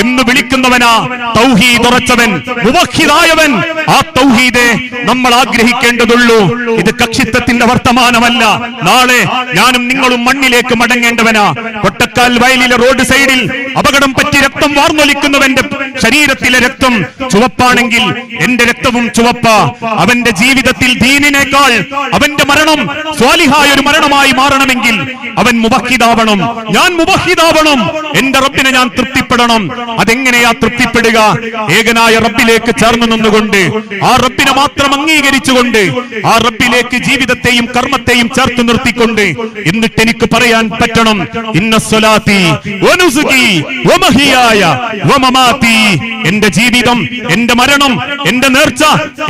എന്ന് വിളിക്കുന്നവനാ തൗഹീദ് ഉറച്ചവൻ ആ തൗഹീദെ നമ്മൾ ആഗ്രഹിക്കേണ്ടതുള്ളൂ. ഇത് കക്ഷിത്വത്തിന്റെ വർത്തമാനമല്ല. നാളെ ഞാനും നിങ്ങളും മണ്ണിലേക്ക് മടങ്ങേണ്ടവനാ. കൊട്ടക്കാൽ വയലിലെ റോഡ് സൈഡിൽ അപകടം പറ്റി രക്തം വാർന്നൊലിക്കുന്നവന്റെ ശരീരത്തിലെ രക്തം ചുവപ്പാണെങ്കിൽ എന്റെ രക്തവും ചുവപ്പ. അവന്റെ ജീവിതത്തിൽ ദീനിനേക്കാൾ അവന്റെ മരണം സ്വാലിഹായ ഒരു മരണമായി മാറണമെങ്കിൽ അവൻ മുബഹിതാവണം ഞാൻ മുബഹിതാവണം എന്റെ റബ്ബിനെ ഞാൻ തൃപ്തിപ്പെടണം. അതെങ്ങനെയാ തൃപ്തിപ്പെടുക? ഏകനായ റബ്ബിലേക്ക് ചേർന്ന് നിന്നുകൊണ്ട് ആ റബ്ബിനെ മാത്രം അംഗീകരിച്ചുകൊണ്ട് ആ റബ്ബിലേക്ക് ജീവിതത്തെയും കർമ്മത്തെയും ചേർത്ത് നിർത്തിക്കൊണ്ട് എന്നിട്ട് എനിക്ക് പറയാൻ പറ്റണം ഇന്ന സ്വലാത്തി എന്റെ ജീവിതം എന്റെ മരണം എന്റെ നേർച്ച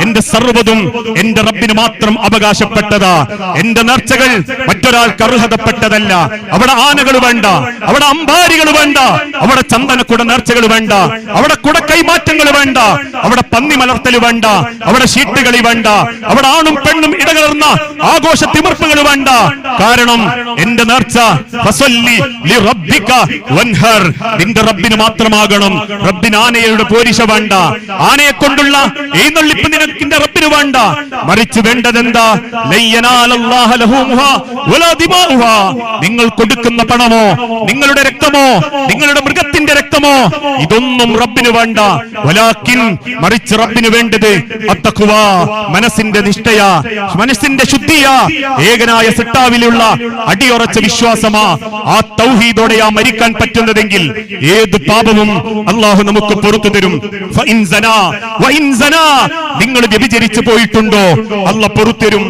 എന്റെ സർവതും എന്റെ റബ്ബിന് മാത്രം അവകാശപ്പെട്ടതാ. എന്റെ നേർച്ചകൾ മറ്റൊരാൾക്ക് അർഹതപ്പെട്ടതല്ല. അവിടെ ആനകൾ വേണ്ട അവിടെ അമ്പാരികൾ വേണ്ട അവിടെ ചന്ദനക്കുട നേർച്ചകൾ വേണ്ട അവിടെ കുടക്കൈമാറ്റങ്ങൾ വേണ്ട അവിടെ പന്നി മലർത്തൽ വേണ്ട അവിടെ ഷീട്ടുകളി വേണ്ട അവിടെ ആണും പെണ്ണും ഇടകലർന്ന ആഘോഷ തിമിർപ്പുകൾ വേണ്ട. കാരണം എന്റെ നേർച്ച നിന്റെ റബ്ബിന് മാത്രമാകണം. റബ്ബിന് ആനയുടെ പോരിശ വേണ്ട. ആനയെ കൊണ്ടുള്ള എഴുന്നള്ളിപ്പ് നിനക്കിന്റെ റബ്ബിന് വേണ്ട. മറിച്ച് വേണ്ടതെന്താ. നിങ്ങൾ കൊടുക്കുന്ന പണമോ? നിങ്ങളുടെ രക്തമോ? നിങ്ങളുടെ മൃഗത്തിന്റെ രക്തമോ? ഇതൊന്നും റബ്ബിന് വേണ്ട. വലാക്കിൻ മറിച്ച് റബ്ബിന് വേണ്ടത് അത്തക്കുവാ മനസ്സിന്റെ നിഷ്ഠയ. മനസ്സിന്റെ ശുദ്ധിയ. ഏകനായ സിട്ടാവിലുള്ള അടിയുറച്ച വിശ്വാസമാ. ആ തൗഹീദോടെയാ മരിക്കാൻ പറ്റുന്നതെങ്കിൽ ഏത് പാപവും അള്ളാഹു നമുക്ക് പുറത്തു തരും. നിങ്ങൾ വ്യഭിചരിച്ചു പോയിട്ടുണ്ടോ? അല്ല പുറത്തരും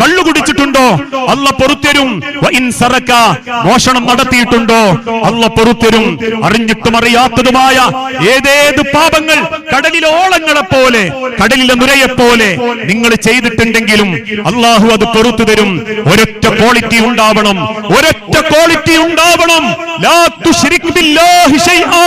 കള്ളു കുടിച്ചിട്ടുണ്ടോ? അല്ല പുറത്തരും മോഷണം നടത്തിയിട്ടുണ്ടോ? അല്ല പുറത്തരും അറിഞ്ഞിട്ടും അറിയാത്തതുമായ ഏതേത് പാപങ്ങൾ കടലിലെ ഓളങ്ങളെ പോലെ കടലിലെ നുരയെ പോലെ നിങ്ങൾ ചെയ്തിട്ടുണ്ടെങ്കിലും അള്ളാഹു അത് പൊറത്തു തരും. ഒരൊറ്റ ക്വാളിറ്റി ഉണ്ടാവണം. ഒരൊറ്റ ക്വാളിറ്റി ഉണ്ടാവണം. ലാ തുശ്രിക് ബില്ലാഹി ശൈആ.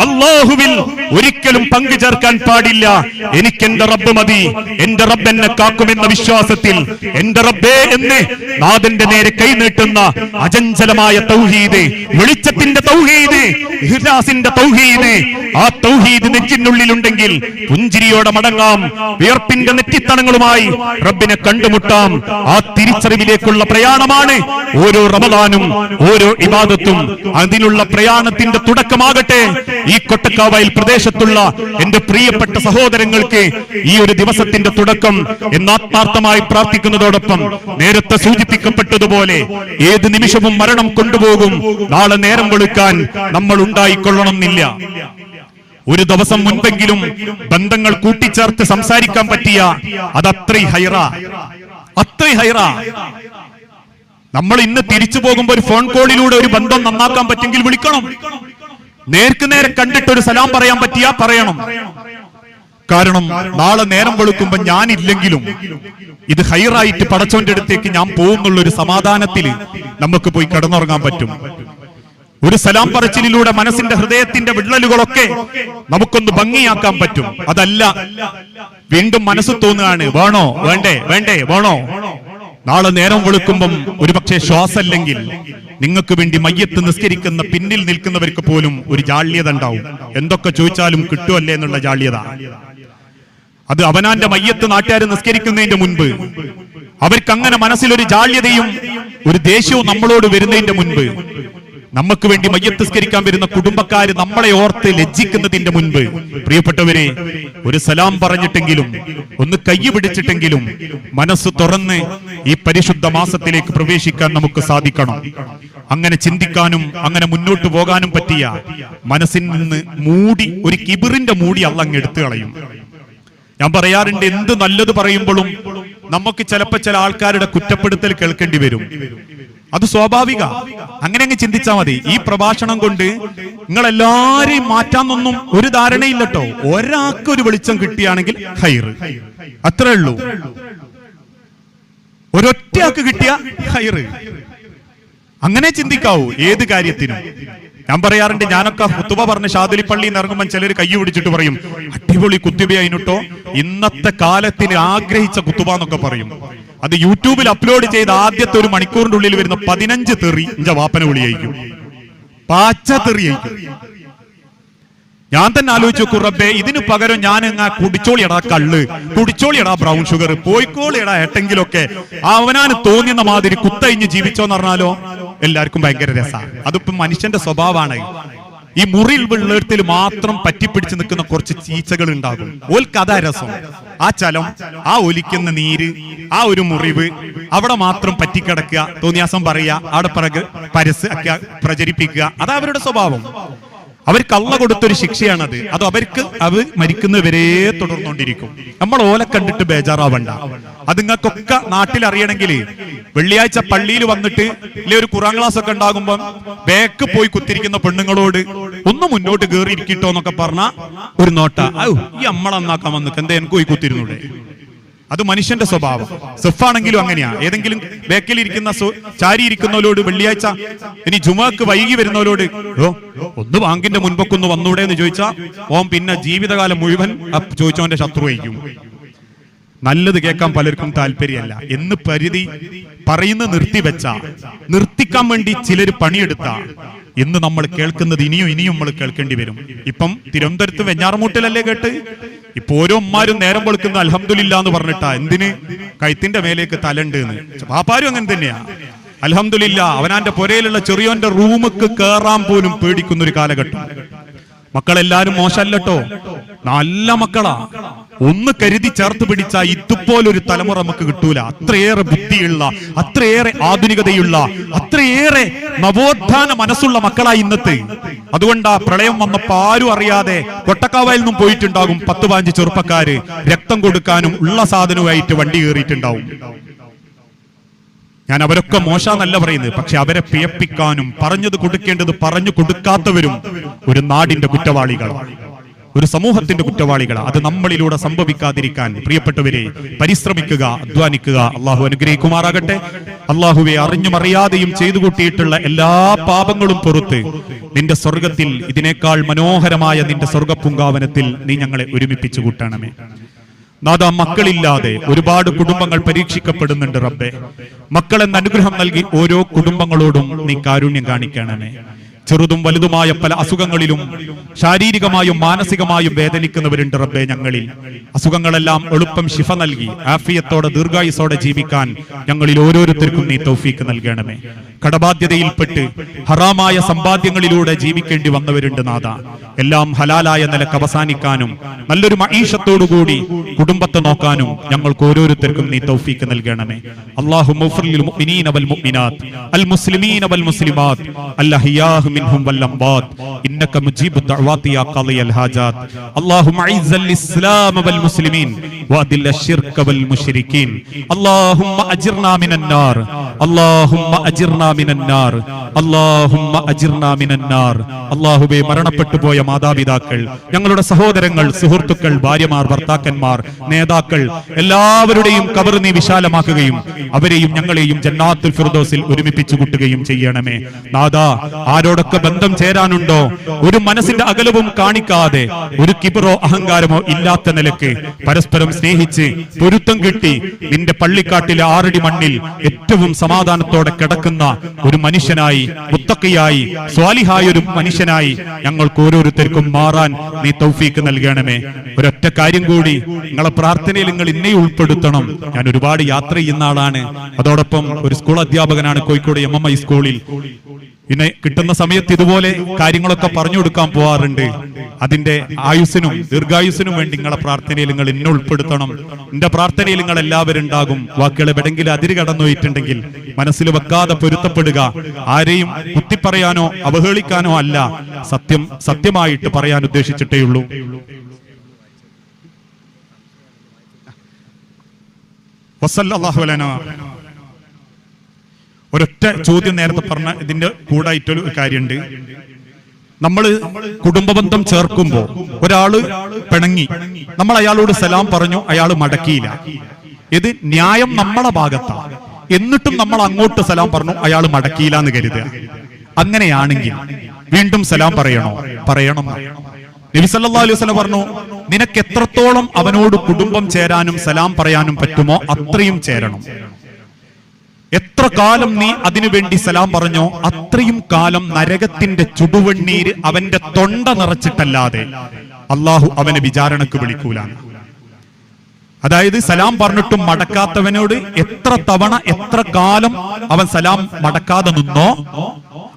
അള്ളാഹുവിൽ ഒരിക്കലും പങ്കു ചേർക്കാൻ പാടില്ല. എനിക്ക് എന്റെ റബ്ബ് മതി. എന്റെ റബ്ബ് എന്നെ കാക്കുമെന്ന വിശ്വാസത്തിൽ എന്റെ റബ്ബേ എന്ന് നാഥന്റെ നേരെ കൈനീട്ടുന്ന അചഞ്ചലമായ തൗഹീദ് വെളിച്ചത്തിന്റെ തൗഹീദ് ഇഹ്ലാസിന്റെ തൗഹീദ്. ആ തൗഹീദ് നെഞ്ചിനുള്ളിലുണ്ടെങ്കിൽ പുഞ്ചിരിയോടെ മടങ്ങാം. വിയർപ്പിന്റെ നെറ്റിത്തണങ്ങളുമായി റബ്ബിനെ കണ്ടുമുട്ടാം. ആ തിരിച്ചറിവിലേക്കുള്ള പ്രയാണമാണ് ഓരോ റമദാനും ഓരോ ഇബാദത്തും. അതിനുള്ള പ്രയാണത്തിന്റെ തുടക്കമാകട്ടെ. ഈ കൊട്ടക്കാവയിൽ പ്രദേശത്തുള്ള എന്റെ പ്രിയപ്പെട്ട സഹോദരങ്ങൾക്ക് ഈ ഒരു ദിവസത്തിന്റെ തുടക്കം എന്നാത്മാർത്ഥമായി പ്രാർത്ഥിക്കുന്നതോടൊപ്പം നേരത്തെ സൂചിപ്പിക്കപ്പെട്ടതുപോലെ ഏത് നിമിഷവും മരണം കൊണ്ടുപോകും. നാളെ നേരം വെളുക്കാൻ നമ്മൾ ഉണ്ടായിക്കൊള്ളണമെന്നില്ല. ഒരു ദിവസം മുൻപെങ്കിലും ബന്ധങ്ങൾ കൂട്ടിച്ചേർത്ത് സംസാരിക്കാൻ പറ്റിയ അതത്രൈ ഹൈറ. അത്രൈ ഹൈറ. നമ്മൾ ഇന്ന് തിരിച്ചു പോകുമ്പോൾ ഒരു ഫോൺ കോളിലൂടെ ഒരു ബന്ധം നന്നാക്കാൻ പറ്റുമെങ്കിൽ വിളിക്കണം. നേർക്ക് നേരെ കണ്ടിട്ട് ഒരു സലാം പറയാൻ പറ്റിയാ പറയണം. കാരണം നാളെ നേരം വെളുക്കുമ്പോ ഞാനില്ലെങ്കിലും ഇത് ഹൈറായിട്ട് പടച്ചോന്റെ അടുത്തേക്ക് ഞാൻ പോകുന്നുള്ള ഒരു സമാധാനത്തിൽ നമുക്ക് പോയി കിടന്നുറങ്ങാൻ പറ്റും. ഒരു സലാം പറച്ചിലിലൂടെ മനസ്സിന്റെ ഹൃദയത്തിന്റെ വിള്ളലുകളൊക്കെ നമുക്കൊന്ന് ഭംഗിയാക്കാൻ പറ്റും. അതല്ല വീണ്ടും മനസ്സ് തോന്നുകയാണ് വേണോ? വേണ്ടേ? വേണ്ടേ? വേണോ? നാളെ നേരം വെളുക്കുമ്പം ഒരുപക്ഷെ ശ്വാസല്ലെങ്കിൽ നിങ്ങൾക്ക് വേണ്ടി മയ്യത്ത് നിസ്കരിക്കുന്ന പിന്നിൽ നിൽക്കുന്നവർക്ക് പോലും ഒരു ജാള്യത ഉണ്ടാവും. എന്തൊക്കെ ചോദിച്ചാലും കിട്ടുമല്ലേ എന്നുള്ള ജാള്യത. അത് അവനാന്റെ മയ്യത്ത് നാട്ടുകാർ നിസ്കരിക്കുന്നതിന്റെ മുൻപ് അവർക്ക് അങ്ങനെ മനസ്സിലൊരു ജാള്യതയും ഒരു ദേഷ്യവും നമ്മളോട് വരുന്നതിന്റെ മുൻപ് നമുക്ക് വേണ്ടി മയ്യത്തിസ്കരിക്കാൻ വരുന്ന കുടുംബക്കാര് നമ്മളെ ഓർത്ത് ലജ്ജിക്കുന്നതിന്റെ മുൻപ്. പ്രിയപ്പെട്ടവരെ ഒരു സലാം പറഞ്ഞിട്ടെങ്കിലും ഒന്ന് കൈ പിടിച്ചിട്ടെങ്കിലും മനസ്സ് തുറന്ന് ഈ പരിശുദ്ധ മാസത്തിലേക്ക് പ്രവേശിക്കാൻ നമുക്ക് സാധിക്കണം. അങ്ങനെ ചിന്തിക്കാനും അങ്ങനെ മുന്നോട്ട് പോകാനും പറ്റിയ മനസ്സിൽ നിന്ന് മൂടി ഒരു കിബിറിന്റെ മൂടി അള്ളങ്ങ് എടുത്തു കളയും. ഞാൻ പറയാറുണ്ട് എന്ത് നല്ലത് പറയുമ്പോഴും നമുക്ക് ചിലപ്പോ ചില ആൾക്കാരുടെ കുറ്റപ്പെടുത്തൽ കേൾക്കേണ്ടി വരും. അത് സ്വാഭാവിക. അങ്ങനെ അങ്ങ് ചിന്തിച്ചാ മതി. ഈ പ്രഭാഷണം കൊണ്ട് നിങ്ങൾ എല്ലാരെയും മാറ്റാന്നൊന്നും ഒരു ധാരണയില്ലട്ടോ ഒരാൾക്ക് ഒരു വെളിച്ചം കിട്ടിയാണെങ്കിൽ ഹൈർ അത്രേ ഉള്ളൂ. ഒരൊറ്റയാൾക്ക് കിട്ടിയ ഹൈർ അങ്ങനെ ചിന്തിക്കാവൂ ഏത് കാര്യത്തിനും. ഞാൻ പറയാറുണ്ട് ഞാനൊക്കെ കുത്തുബ പറഞ്ഞ് ഷാദുലി പള്ളിയിൽ ഇറങ്ങുമ്പോൾ ചിലർ കൈ പിടിച്ചിട്ട് പറയും അടിപൊളി കുത്തുബ അതിനുട്ടോ ഇന്നത്തെ കാലത്തിന് ആഗ്രഹിച്ച കുത്തുബ എന്നൊക്കെ പറയും. അത് യൂട്യൂബിൽ അപ്ലോഡ് ചെയ്ത് ആദ്യത്തെ ഒരു മണിക്കൂറിന്റെ ഉള്ളിൽ വരുന്ന പതിനഞ്ച് തെറി എന്റെ വാപ്പന വിളിയായിരിക്കും പാച്ച തെറിയായിരിക്കും ഞാൻ തന്നെ ആലോചിച്ചു കുറബേ ഇതിനു പകരം ഞാൻ അങ്ങ് കുടിച്ചോളിയടാ കള്ള് കുടിച്ചോളിയടാ ബ്രൗൺ ഷുഗർ പോയിക്കോളിയടാ ഏട്ടെങ്കിലൊക്കെ. അവനാന് തോന്നിയെന്ന മാതിരി കുത്തഴിഞ്ഞ് ജീവിച്ചോന്ന് പറഞ്ഞാലോ? എല്ലാവർക്കും ഭയങ്കര രസമാണ് അതിപ്പോ മനുഷ്യന്റെ സ്വഭാവമാണ്. ഈ മുറിയിൽ വെള്ളത്തിൽ മാത്രം പറ്റിപ്പിടിച്ച് നിൽക്കുന്ന കുറച്ച് ചീച്ചകൾ ഉണ്ടാകും. ഓൽക്ക് അതാ രസം. ആ ചലം ആ ഒലിക്കുന്ന നീര് ആ ഒരു മുറിവ് അവിടെ മാത്രം പറ്റിക്കിടക്കുക തോന്നിയാസം പറയുക അവിടെ പ്രക- പരസ് പ്രചരിപ്പിക്കുക അതാ അവരുടെ സ്വഭാവം. അവർക്ക് അള്ള കൊടുത്തൊരു ശിക്ഷയാണത്. അത് അവർക്ക് അവർ മരിക്കുന്നവരെ തുടർന്നുകൊണ്ടിരിക്കും. നമ്മൾ ഓല കണ്ടിട്ട് ബേജാറാവണ്ട. അത് നിങ്ങൾക്കൊക്കെ നാട്ടിൽ അറിയണമെങ്കിൽ വെള്ളിയാഴ്ച പള്ളിയിൽ വന്നിട്ട് ഇല്ലേ ഒരു കുറാൻ ക്ലാസ് ഒക്കെ ഉണ്ടാകുമ്പോൾ ബേക്ക് പോയി കുത്തിരിക്കുന്ന പെണ്ണുങ്ങളോട് ഒന്ന് മുന്നോട്ട് കയറി ഇരിക്കട്ടോ എന്നൊക്കെ പറഞ്ഞ ഒരു നോട്ട. ഈ അമ്മളന്നാക്കാൻ വന്നിട്ട് എന്താ എനിക്ക് പോയി കുത്തിരുന്നൂടെ? അത് മനുഷ്യന്റെ സ്വഭാവം. സെഫാണെങ്കിലും അങ്ങനെയാ. ഏതെങ്കിലും ബേക്കിൽ ഇരിക്കുന്ന ചാരി ഇരിക്കുന്നവരോട് വെള്ളിയാഴ്ച ഇനി ജുമാക്ക് വൈകി വരുന്നവരോട് ഓ ഒന്ന് ബാങ്കിന്റെ മുൻപൊക്കെ ഒന്ന് വന്നൂടെ? എന്ന് ചോദിച്ചാ ഓം പിന്നെ ജീവിതകാലം മുഴുവൻ ചോദിച്ചവന്റെ ശത്രു വഹിക്കും. നല്ലത് കേൾക്കാൻ പലർക്കും താല്പര്യമല്ല. എന്ന് പരിധി പറയുന്ന നിർത്തിവെച്ച നിർത്തിക്കാൻ വേണ്ടി ചിലർ പണിയെടുത്ത എന്ന് നമ്മൾ കേൾക്കുന്നത് ഇനിയും ഇനിയും നമ്മൾ കേൾക്കേണ്ടി വരും. ഇപ്പം തിരുവനന്തപുരത്ത് വെഞ്ഞാറമൂട്ടിലല്ലേ കേട്ട്? ഇപ്പൊ ഓരോ ഉമ്മാരും നേരം വെളുക്കുന്ന അലഹമില്ല എന്ന് പറഞ്ഞിട്ടാ. എന്തിന്? കൈത്തിന്റെ മേലേക്ക് തലണ്ട് എന്ന്. പാപ്പാരും അങ്ങനെ തന്നെയാ. അലഹമില്ല അവനാന്റെ പുരയിലുള്ള ചെറിയോന്റെ റൂമുക്ക് കേറാൻ പോലും പേടിക്കുന്ന ഒരു കാലഘട്ടം. മക്കളെല്ലാരും മോശമല്ലട്ടോ. നല്ല മക്കളാ. ഒന്ന് കരുതി ചേർത്ത് പിടിച്ച ഇതുപോലൊരു തലമുറ നമുക്ക് കിട്ടൂല. അത്രയേറെ ബുദ്ധിയുള്ള അത്രയേറെ ആധുനികതയുള്ള അത്രയേറെ നവോത്ഥാന മനസ്സുള്ള മക്കളാ ഇന്നത്തെ. അതുകൊണ്ടാ പ്രളയം വന്നപ്പോ ആരും അറിയാതെ കൊട്ടക്കാവയിൽ നിന്നും പോയിട്ടുണ്ടാകും പത്ത് പാഞ്ച് ചെറുപ്പക്കാര് രക്തം കൊടുക്കാനും ഉള്ള സാധനവുമായിട്ട് വണ്ടി കയറിയിട്ടുണ്ടാവും. ഞാൻ അവരൊക്കെ മോശമെന്നല്ല പറയുന്നത് പക്ഷെ അവരെ പിയപ്പിക്കാനും പറഞ്ഞത് കൊടുക്കേണ്ടത് പറഞ്ഞു കൊടുക്കാത്തവരും ഒരു നാടിന്റെ കുറ്റവാളികൾ ഒരു സമൂഹത്തിന്റെ കുറ്റവാളികൾ അത് നമ്മളിലൂടെ സംഭവിക്കാതിരിക്കാൻ പ്രിയപ്പെട്ടവരെ പരിശ്രമിക്കുക അധ്വാനിക്കുക അള്ളാഹു അനുഗ്രഹിക്കുമാറാകട്ടെ. അള്ളാഹുവെ അറിഞ്ഞും അറിയാതെയും ചെയ്തു കൂട്ടിയിട്ടുള്ള എല്ലാ പാപങ്ങളും പുറത്ത് നിന്റെ സ്വർഗത്തിൽ ഇതിനേക്കാൾ മനോഹരമായ നിന്റെ സ്വർഗപ്പുങ്കാവനത്തിൽ നീ ഞങ്ങളെ ഒരുമിപ്പിച്ചു കൂട്ടണമേ. നാഥ മക്കളില്ലാതെ ഒരുപാട് കുടുംബങ്ങൾ പരീക്ഷിക്കപ്പെടുന്നുണ്ട് റബ്ബെ. മക്കളെന്ന അനുഗ്രഹം നൽകി ഓരോ കുടുംബങ്ങളോടും നീ കാരുണ്യം കാണിക്കണമേ. ചെറുതും വലുതുമായ പല അസുഖങ്ങളിലും ശാരീരികമായും മാനസികമായും വേദനിക്കുന്നവരുണ്ട് റബ്ബെ ഞങ്ങളിൽ. അസുഖങ്ങളെല്ലാം എളുപ്പം ശിഫ നൽകി ആഫിയത്തോടെ ദീർഘായുസോടെ ജീവിക്കാൻ ഞങ്ങളിൽ ഓരോരുത്തർക്കും നീ തൗഫീക്ക് നൽകണമേ. കടബാധ്യതയിൽപ്പെട്ട് ഹറാമായ സമ്പാദ്യങ്ങളിലൂടെ ജീവിക്കേണ്ടി വന്നവരുണ്ട് നാഥ. എല്ലാം ഹലാലായ നിലയ്ക്ക് അവസാനിക്കാനും നല്ലൊരു മീഷത്തോടുകൂടി കുടുംബത്തെ നോക്കാനും ഞങ്ങൾക്ക് ഓരോരുത്തർക്കും നീ തൗഫീക്ക് നൽകണമേ. അള്ളാഹു അൽ മുസ്ലിമീന വൽ മുസ്ലിമാത്ത് അൽ മിൻഹും വൽ അംവാത്ത് ഇന്നക മുജീബു ദഅവാതി യാ ഖളിയൽ ഹാജാത്ത് اللهم اعز الاسلام والمسلمين واذل الشرك والمشركين اللهم اجرنا من النار اللهم اجرنا من النار اللهم اجرنا من النار അല്ലാഹുവേ മരണപ്പെട്ടു പോയ മാതാപിതാക്കൾ ഞങ്ങളുടെ സഹോദരങ്ങൾ സുഹൃത്തുക്കൾ ഭാര്യമാർ ഭർത്താക്കന്മാർ നേതാക്കൾ എല്ലാവരുടെയും കബർ നീ വിശാലമാക്കുകയും അവരെയും ഞങ്ങളെയും ജന്നാത്തുൽ ഫിർദോസിൽ ഒരുമിപ്പിച്ചു കൂട്ടുകയും ചെയ്യണമേ നാദാ ആരോടൊക്കെ ബന്ധം ചേരാനുണ്ടോ? ഒരു മനസ്സിന്റെ അകലവും കാണിക്കാതെ ഒരു കിബറോ അഹങ്കാരമോ ഇല്ലാത്ത നിലയ്ക്ക് പരസ്പരം സ്നേഹിച്ച് പൊരുത്തം കിട്ടി നിന്റെ പള്ളിക്കാട്ടിലെ ആറടി മണ്ണിൽ ഏറ്റവും സമാധാനത്തോടെ കിടക്കുന്ന ഒരു മനുഷ്യനായി മുത്തക്കയായി സ്വാലിഹായ ഒരു മനുഷ്യനായി ഞങ്ങൾക്ക് ഓരോരുത്തർക്കും മാറാൻ നീ തൗഫീക്ക് നൽകണമേ. ഒരൊറ്റ കാര്യം കൂടി നിങ്ങളെ പ്രാർത്ഥനയിൽ നിങ്ങൾ ഇന്നെ ഉൾപ്പെടുത്തണം. ഞാൻ ഒരുപാട് യാത്ര ചെയ്യുന്ന ആളാണ്. അതോടൊപ്പം ഒരു സ്കൂൾ അധ്യാപകനാണ് കോഴിക്കോട് എം എം ഐ സ്കൂളിൽ. പിന്നെ കിട്ടുന്ന സമയത്ത് ഇതുപോലെ കാര്യങ്ങളൊക്കെ പറഞ്ഞു കൊടുക്കാൻ പോവാറുണ്ട്. അതിന്റെ ആയുസ്സിനും ദീർഘായുസ്സിനും വേണ്ടി നിങ്ങളെ പ്രാർത്ഥനയിൽ നിങ്ങൾ എന്നെ ഉൾപ്പെടുത്തണം. എന്റെ പ്രാർത്ഥനയിൽ നിങ്ങൾ എല്ലാവരും ഉണ്ടാകും. വാക്കുകൾ എവിടെങ്കിലും അതിര് കടന്നു പോയിട്ടുണ്ടെങ്കിൽ മനസ്സിൽ വെക്കാതെ പൊരുത്തപ്പെടുക. ആരെയും കുത്തിപ്പറയാനോ അവഹേളിക്കാനോ അല്ല. സത്യം സത്യമായിട്ട് പറയാൻ ഉദ്ദേശിച്ചിട്ടേ ഉള്ളൂ. വസല്ലല്ലാഹു അലൈനാ ഒരൊറ്റ ചോദ്യം നേരത്തെ പറഞ്ഞ ഇതിന്റെ കൂടായിട്ടൊരു കാര്യമുണ്ട്. നമ്മൾ കുടുംബബന്ധം ചേർക്കുമ്പോ ഒരാൾ പിണങ്ങി നമ്മൾ അയാളോട് സലാം പറഞ്ഞു അയാൾ മടക്കിയില്ല. ഇത് ന്യായം നമ്മളെ ഭാഗത്താ. എന്നിട്ടും നമ്മൾ അങ്ങോട്ട് സലാം പറഞ്ഞു അയാൾ മടക്കിയില്ല എന്ന് കരുതുക. അങ്ങനെയാണെങ്കിൽ വീണ്ടും സലാം പറയണോ? പറയണം. നബിസല്ലാ അലൈഹി വസല്ലം പറഞ്ഞു നിനക്ക് എത്രത്തോളം അവനോട് കുടുംബം ചേരാനും സലാം പറയാനും പറ്റുമോ അത്രയും ചേരണം. എത്ര കാലം നീ അതിനുവേണ്ടി സലാം പറഞ്ഞോ അത്രയും കാലം നരകത്തിന്റെ ചുടുവണ്ണീര് അവന്റെ തൊണ്ട നിറച്ചിട്ടല്ലാതെ അള്ളാഹു അവനെ വിചാരണക്ക് വിളിക്കൂലാണ് അതായത് സലാം പറഞ്ഞിട്ടും മടക്കാത്തവനോട് എത്ര തവണ എത്ര കാലം അവൻ സലാം മടക്കാതെ നിന്നോ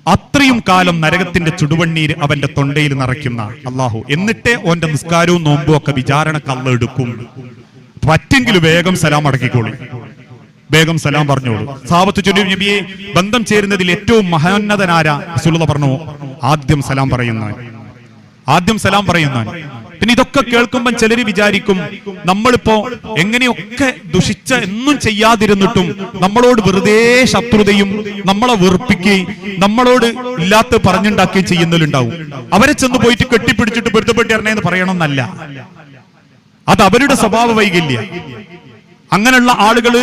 അത്രയും കാലം നരകത്തിന്റെ ചുടുവണ്ണീര് അവന്റെ തൊണ്ടയിൽ നിറയ്ക്കുന്ന അള്ളാഹു എന്നിട്ടേ ഓന്റെ നിസ്കാരവും നോമ്പും ഒക്കെ വിചാരണ എടുക്കും. പറ്റെങ്കിൽ വേഗം സലാം അടക്കിക്കോളി. വേഗം സലാം പറഞ്ഞോളൂ. സാബത്ത് ചൊല്ലി നബിയെ ബന്ധം ചേരുന്നതിൽ ഏറ്റവും മഹോന്നതനാര റസൂലുള്ള പറഞ്ഞു. ആദ്യം സലാം പറയുന്നവൻ ആദ്യം സലാം പറയുന്നവൻ പിന്നെ ഇതൊക്കെ കേൾക്കുമ്പോൾ ചിലര് വിചാരിക്കും നമ്മളിപ്പോ എങ്ങനെയൊക്കെ ദുഷിച്ച എന്നും ചെയ്യാതിരുന്നിട്ടും നമ്മളോട് വെറുതെ ശത്രുതയും നമ്മളെ വെറുപ്പിക്കുകയും നമ്മളോട് ഇല്ലാത്ത പറഞ്ഞുണ്ടാക്കുകയും ചെയ്യുന്നതിലുണ്ടാവും അവരെ ചെന്ന് പോയിട്ട് കെട്ടിപ്പിടിച്ചിട്ട് പൊരുത്തപ്പെട്ടിരണേന്ന് പറയണമെന്നല്ല. അത് അവരുടെ സ്വഭാവ വൈകല്യ. അങ്ങനെയുള്ള ആളുകൾ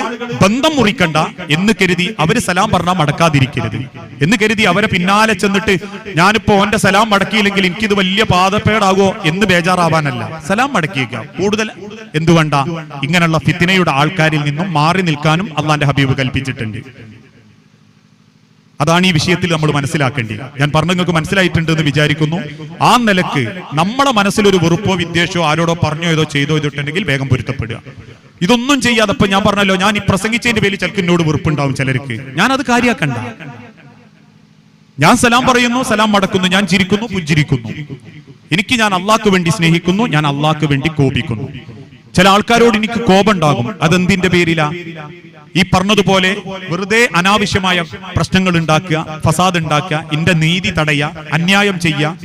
ബന്ധം മുറിക്കണ്ട എന്ന് കരുതി അവർ സലാം പറഞ്ഞാൽ മടക്കാതിരിക്കരുത്. എന്ന് കരുതി അവരെ പിന്നാലെ ചെന്നിട്ട് ഞാനിപ്പോ ഓന്റെ സലാം മടക്കിയില്ലെങ്കിൽ എനിക്കിത് വലിയ പാതപ്പേടാകോ എന്ന് ബേജാറാവാനല്ല. സലാം മടക്കിയേക്കാം. കൂടുതൽ എന്തുവേണ്ട ഇങ്ങനെയുള്ള ഫിത്തിനയുടെ ആൾക്കാരിൽ നിന്നും മാറി നിൽക്കാനും അള്ളാന്റെ ഹബീബ് കൽപ്പിച്ചിട്ടുണ്ട്. അതാണ് ഈ വിഷയത്തിൽ നമ്മൾ മനസ്സിലാക്കേണ്ടത്. ഞാൻ പറഞ്ഞു നിങ്ങൾക്ക് മനസ്സിലായിട്ടുണ്ട് എന്ന് വിചാരിക്കുന്നു. ആ നിലയ്ക്ക് നമ്മളെ മനസ്സിലൊരു വെറുപ്പോ വിദ്വേഷോ ആരോടോ പറഞ്ഞോ ഏതോ ചെയ്തോ ചെയ്തിട്ടുണ്ടെങ്കിൽ വേഗം പൊരുത്തപ്പെടുക. ഇതൊന്നും ചെയ്യാതെ ഇപ്പൊ ഞാൻ പറഞ്ഞല്ലോ ഞാൻ ഈ പ്രസംഗിച്ചതിന്റെ പേരിൽ ചിലക്ക് എന്നോട് വെറുപ്പുണ്ടാവും ചിലർക്ക്. ഞാൻ അത് കാര്യാക്കണ്ട. ഞാൻ സലാം പറയുന്നു സലാം മടക്കുന്നു ഞാൻ ചിരിക്കുന്നു പുഞ്ചിരിക്കുന്നു. എനിക്ക് ഞാൻ അള്ളാഹ്ക്ക് വേണ്ടി സ്നേഹിക്കുന്നു ഞാൻ അള്ളാഹ്ക്ക് വേണ്ടി കോപിക്കുന്നു. ചില ആൾക്കാരോട് എനിക്ക് കോപം ഉണ്ടാകും അതെന്തിന്റെ പേരിലാ? ഈ പറഞ്ഞതുപോലെ വെറുതെ അനാവശ്യമായ പ്രശ്നങ്ങൾ ഉണ്ടാക്കുക ഫസാദ് ഉണ്ടാക്കുക എന്റെ നീതി തടയുക അന്യായം ചെയ്യുക.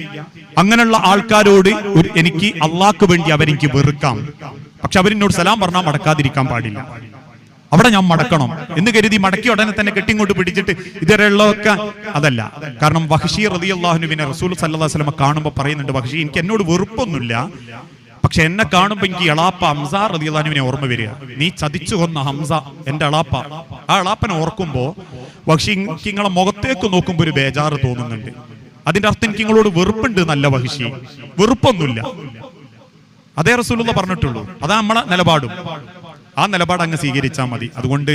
അങ്ങനെയുള്ള ആൾക്കാരോട് എനിക്ക് അള്ളാഹ്ക്ക് വേണ്ടി അവരെനിക്ക് വെറുക്കാം. പക്ഷെ അവരിന്നോട് സലാം പറഞ്ഞാൽ മടക്കാതിരിക്കാൻ പാടില്ല. അവിടെ ഞാൻ മടക്കണം. എന്ന് കരുതി മടക്കി ഉടനെ തന്നെ കെട്ടിങ്ങോട്ട് പിടിച്ചിട്ട് ഇതുവരെയുള്ളതൊക്കെ അതല്ല. കാരണം വഹഷി റതി അള്ളാഹുനുവിനെ റസൂൽ സല്ലാ വസ്ലമ കാണുമ്പോൾ പറയുന്നുണ്ട് വഹഷി എനിക്ക് എന്നോട് വെറുപ്പൊന്നുമില്ല. പക്ഷെ എന്നെ കാണുമ്പോ എനിക്ക് എളാപ്പ ഹംസ റതി അള്ളാഹുവിനെ ഓർമ്മ വരിക. നീ ചതിച്ചു കൊന്ന ഹംസ എന്റെ എളാപ്പ. ആ എളാപ്പനെ ഓർക്കുമ്പോ വഹഷി എനിക്ക് നിങ്ങളെ മുഖത്തേക്ക് നോക്കുമ്പോ ഒരു ബേജാറ് തോന്നുന്നുണ്ട്. അതിന്റെ അർത്ഥം എനിക്ക് നിങ്ങളോട് വെറുപ്പുണ്ട് നല്ല വഹിഷി. വെറുപ്പൊന്നുമില്ല. അതേ റസൂലുള്ള പറഞ്ഞിട്ടുള്ളൂ. അതാ നമ്മളെ നിലപാടും. ആ നിലപാട് അങ്ങ് സ്വീകരിച്ചാൽ മതി. അതുകൊണ്ട്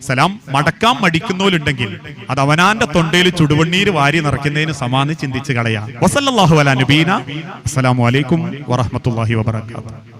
സലാം മടക്കാൻ മടിക്കുന്നവരുണ്ടെങ്കിൽ അത് അവനാന്റെ തൊണ്ടയിൽ ചുടുവണ്ണീര് വാരി നിറയ്ക്കുന്നതിന് സമാനം ചിന്തിച്ച് കളയാം. വസല്ലാഹു അല നബീന. അസ്സലാമു അലൈക്കും വറഹമത്തല്ലാഹി വബർക്കാത്തു